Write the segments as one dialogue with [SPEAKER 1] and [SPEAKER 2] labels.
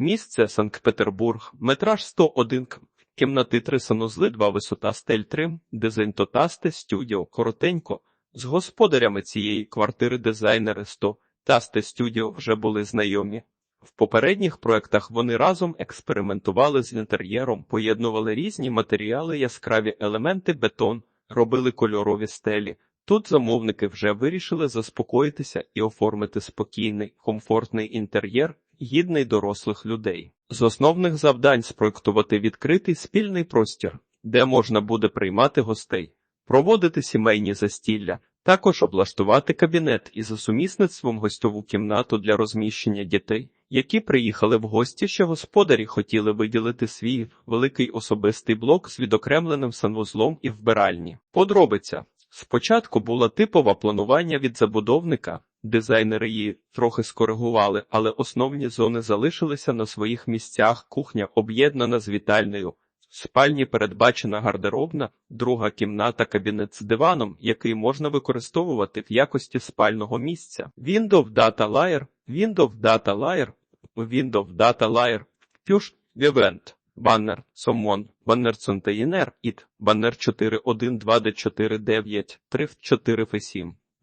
[SPEAKER 1] Місце Санкт-Петербург, метраж 101 к. Кімнати 3 санузли, 2 висота стель 3, дизайн Тотасте, студіо, коротенько. З господарями цієї квартири дизайнери 100 Тасте студіо вже були знайомі. В попередніх проектах вони разом експериментували з інтер'єром, поєднували різні матеріали, яскраві елементи, бетон, робили кольорові стелі. Тут замовники вже вирішили заспокоїтися і оформити спокійний, комфортний інтер'єр, гідний дорослих людей. З основних завдань спроектувати відкритий спільний простір, де можна буде приймати гостей, проводити сімейні застілля, також облаштувати кабінет і за сумісництвом гостьову кімнату для розміщення дітей, які приїхали в гості, що господарі хотіли виділити свій великий особистий блок з відокремленим санвузлом і вбиральні. Подробиця. Спочатку було типове планування від забудовника, дизайнери її трохи скоригували, але основні зони залишилися на своїх місцях. Кухня об'єднана з вітальнею. В спальні передбачена гардеробна, друга кімната кабінет з диваном, який можна використовувати в якості спального місця. Windows Data Layer, Windows Data Layer, Windows Data Layer, Push Event, Баннер, Сомон, Баннер Контейнер, ІТ, Баннер 412D49, 3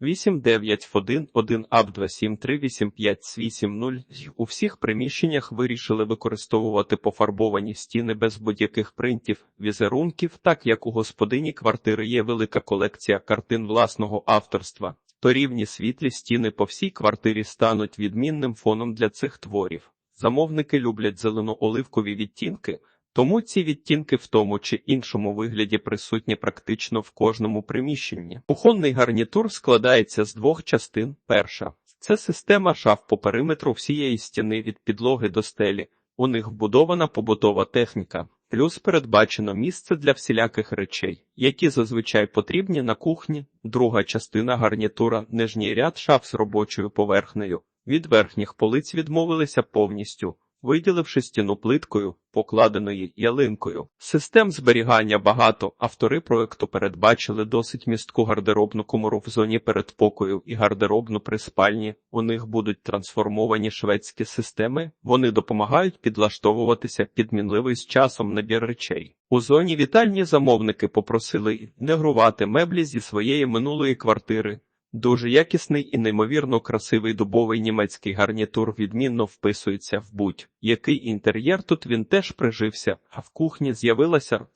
[SPEAKER 1] F7. 89 1 ап 27385 У всіх приміщеннях вирішили використовувати пофарбовані стіни без будь-яких принтів, візерунків, так як у господині квартири є велика колекція картин власного авторства, то рівні світлі стіни по всій квартирі стануть відмінним фоном для цих творів. Замовники люблять зелено-оливкові відтінки, тому ці відтінки в тому чи іншому вигляді присутні практично в кожному приміщенні. Кухонний гарнітур складається з двох частин. Перша це система шаф по периметру всієї стіни від підлоги до стелі. У них вбудована побутова техніка, плюс передбачено місце для всіляких речей, які зазвичай потрібні на кухні. Друга частина гарнітура нижній ряд шаф з робочою поверхнею. Від верхніх полиць відмовилися повністю виділивши стіну плиткою, покладеною ялинкою. Систем зберігання багато. Автори проекту передбачили досить містку гардеробну комору в зоні передпокою і гардеробну при спальні. У них будуть трансформовані шведські системи. Вони допомагають підлаштовуватися під мінливий з часом набір речей. У зоні вітальні замовники попросили інтегрувати меблі зі своєї минулої квартири. Дуже якісний і неймовірно красивий дубовий німецький гарнітур відмінно вписується в будь-який інтер'єр. Тут він теж прижився, а в кухні з'явилася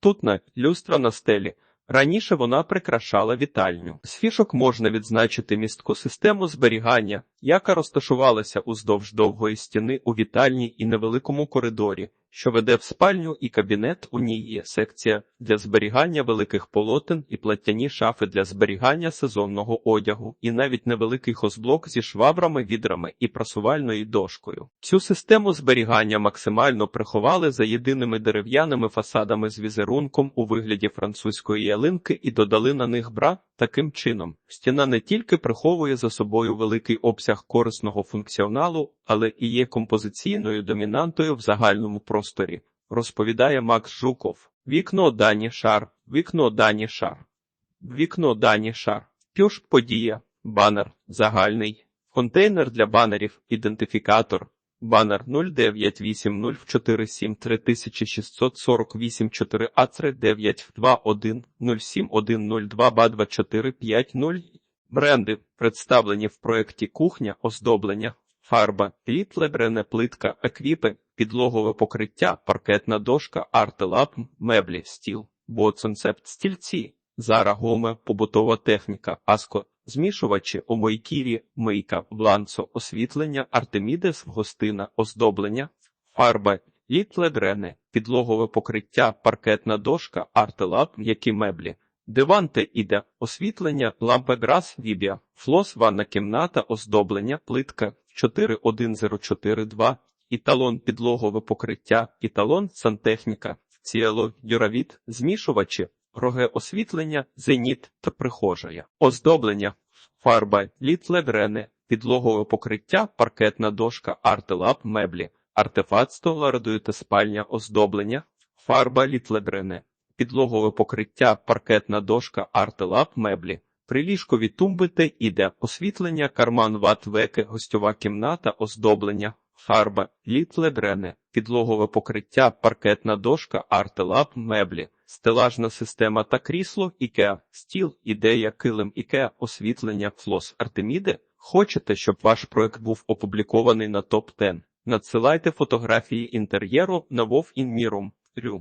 [SPEAKER 1] тутна люстра на стелі. Раніше вона прикрашала вітальню. З фішок можна відзначити містку систему зберігання, яка розташувалася уздовж довгої стіни у вітальні і невеликому коридорі що веде в спальню і кабінет. У ній є секція для зберігання великих полотен і платтяні шафи для зберігання сезонного одягу, і навіть невеликий хозблок зі швабрами, відрами і прасувальною дошкою. Цю систему зберігання максимально приховали за єдиними дерев'яними фасадами з візерунком у вигляді французької ялинки і додали на них бра. Таким чином, стіна не тільки приховує за собою великий обсяг корисного функціоналу, але і є композиційною домінантою в загальному просторі, розповідає Макс Жуков. Вікно дані шар, вікно дані шар, вікно дані шар, пюш подія, банер, загальний, контейнер для банерів, ідентифікатор, Банер 0980473648 АЦР 921 07 ба 2450 Бренди. Представлені в проєкті кухня, оздоблення, фарба, літлебрене плитка, еквіпи, підлогове покриття, паркетна дошка, артелап, меблі, стіл, боцонцепт, стільці, зара гоме, побутова техніка, аско, Змішувачі омойкірі, мийка, бланцо, освітлення, артемідес, гостина, оздоблення, фарба, літледрене, підлогове покриття, паркетна дошка, артелап, м'які меблі, диванте іде, освітлення, лампа грас, вібія, флос, ванна кімната, оздоблення, плитка 41042, італон підлогове покриття, італон, сантехніка, ціело, юравіт, змішувачі, роге освітлення, зеніт та прихожая, оздоблення, фарба, літлегрене, підлогове покриття, паркетна дошка, артелап, меблі, артефакт стола, та спальня, оздоблення, фарба, літлегрене, підлогове покриття, паркетна дошка, артелап, меблі. Приліжкові тумби та іде освітлення, карман ват веки, гостьова кімната, оздоблення, фарба, літледрене, підлогове покриття, паркетна дошка, артелап, меблі, стелажна система та крісло, ікеа, стіл, ідея, килим, ікеа, освітлення, флос, Артеміди. Хочете, щоб ваш проект був опублікований на топ 10 Надсилайте фотографії інтер'єру на Вов Інмірум.